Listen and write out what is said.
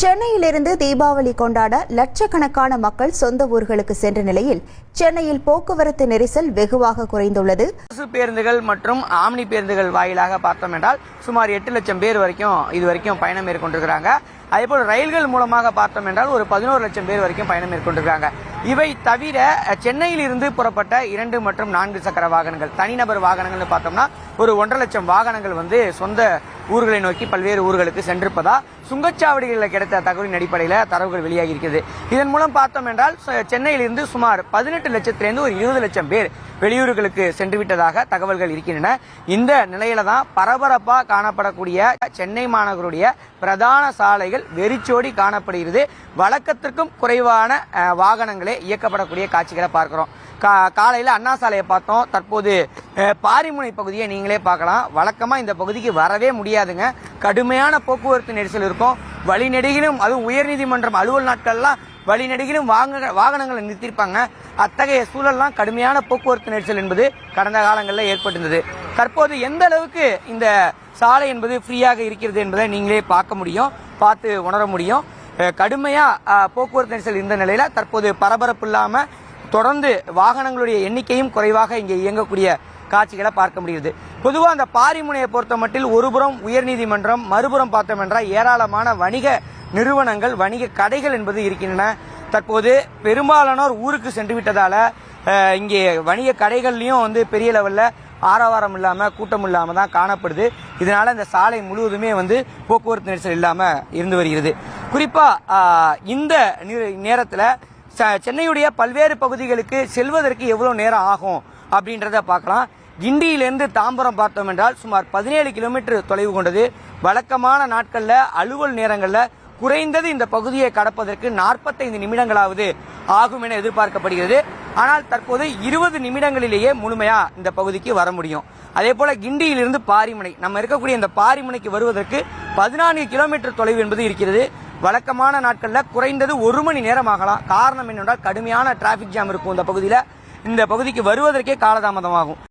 சென்னையிலிருந்து தீபாவளி கொண்டாட லட்சக்கணக்கான மக்கள் சொந்த ஊர்களுக்கு சென்ற நிலையில் சென்னையில் போக்குவரத்து நெரிசல் வெகுவாக குறைந்துள்ளது. அரசு பேருந்துகள் மற்றும் ஆம்னி பேருந்துகள் வாயிலாக பார்த்தோம் என்றால் சுமார் எட்டு லட்சம் பேர் வரைக்கும் இது வரைக்கும் பயணம் மேற்கொண்டிருக்கிறாங்க. அதேபோல் ரயில்கள் மூலமாக பார்த்தோம் என்றால் ஒரு பதினோரு லட்சம் பேர் வரைக்கும் பயணம் மேற்கொண்டிருக்காங்க. இவை தவிர சென்னையில் இருந்து புறப்பட்ட இரண்டு மற்றும் நான்கு சக்கர வாகனங்கள் தனிநபர் வாகனங்கள்னு பார்த்தோம்னா ஒரு ஒன்றரை லட்சம் வாகனங்கள் வந்து சொந்த ஊர்களை நோக்கி பல்வேறு ஊர்களுக்கு சென்றிருப்பதா சுங்கச்சாவடிகளில் கிடைத்த தகவலின் அடிப்படையில் தரவுகள் வெளியாகி இருக்கிறது இதன் மூலம் பார்த்தோம் என்றால் சென்னையிலிருந்து சுமார் பதினெட்டு லட்சத்திலிருந்து ஒரு இருபது லட்சம் பேர் வெளியூர்களுக்கு சென்று விட்டதாக தகவல்கள் இருக்கின்றன. இந்த நிலையில தான் பரபரப்பாக காணப்படக்கூடிய சென்னை மாநகருடைய பிரதான சாலைகள் வெறிச்சோடி காணப்படுகிறது. வழக்கத்திற்கும் குறைவான வாகனங்களே இயக்கப்படக்கூடிய காட்சிகளை பார்க்கிறோம். கா காலையில் அண்ணா சாலையை பார்த்தோம். தற்போது பாரிமுனை பகுதியை நீங்களே பார்க்கலாம். வழக்கமாக இந்த பகுதிக்கு வரவே முடியாதுங்க. கடுமையான போக்குவரத்து நெரிசல் இருக்கும். வழிநெடுகிலும் அதுவும் உயர்நீதிமன்றம் அலுவல் நாட்கள்லாம் வழிநெடுகிலும் வாங்க வாகனங்களை நிறுத்தியிருப்பாங்க. அத்தகைய சூழல்லாம் கடுமையான போக்குவரத்து நெரிசல் என்பது கடந்த காலங்களில் ஏற்பட்டிருந்தது. தற்போது எந்த அளவுக்கு இந்த சாலை என்பது ஃப்ரீயாக இருக்கிறது என்பதை நீங்களே பார்க்க முடியும் பார்த்து உணர முடியும். கடுமையாக போக்குவரத்து நெரிசல் இருந்த நிலையில் தற்போது பரபரப்பு இல்லாமல் தொடர்ந்து வாகனங்களுடைய எண்ணிக்கையும் குறைவாக இங்கே இயங்கக்கூடிய காட்சிகளை பார்க்க முடிகிறது. பொதுவாக அந்த பாரிமுனையை பொறுத்த மட்டில் ஒருபுறம் உயர்நீதிமன்றம் மறுபுறம் பார்த்தோம் என்றால் ஏராளமான வணிக நிறுவனங்கள் வணிக கடைகள் என்பது இருக்கின்றன. தற்போது பெரும்பாலானோர் ஊருக்கு சென்று விட்டதால் இங்கே வணிக கடைகள்லையும் வந்து பெரிய லெவலில் ஆரவாரம் இல்லாமல் கூட்டம் இல்லாமல் தான் காணப்படுது. இதனால் இந்த சாலை முழுவதுமே வந்து போக்குவரத்து நெரிசல் இல்லாமல் இருந்து வருகிறது. குறிப்பாக இந்த நேரத்தில் ச- சென்னையுடைய பல்வேறு பகுதிகளுக்கு செல்வதற்கு எவ்வளோ நேரம் ஆகும் அப்படின்றத பார்க்கலாம். கிண்டியிலிருந்து தாம்பரம் பார்த்தோம் என்றால் சுமார் பதினேழு கிலோமீட்டர் தொலைவு கொண்டது. வழக்கமான நாட்களில் அலுவல் நேரங்களில் குறைந்தது இந்த பகுதியை கடப்பதற்கு நாற்பத்தைந்து நிமிடங்களாவது ஆகும் என எதிர்பார்க்கப்படுகிறது. ஆனால் தற்போது இருபது நிமிடங்களிலேயே முழுமையா இந்த பகுதிக்கு வர முடியும். அதே போல கிண்டியிலிருந்து பாரிமுனை நம்ம இருக்கக்கூடிய இந்த பாரிமுனைக்கு வருவதற்கு பதினான்கு கிலோமீட்டர் தொலைவு என்பது இருக்கிறது. வழக்கமான நாட்களில் குறைந்தது ஒரு மணி நேரம் ஆகலாம். காரணம் என்னென்றால் கடுமையான டிராபிக் ஜாம் இருக்கும் இந்த பகுதியில். இந்த பகுதிக்கு வருவதற்கே காலதாமதமாகும்.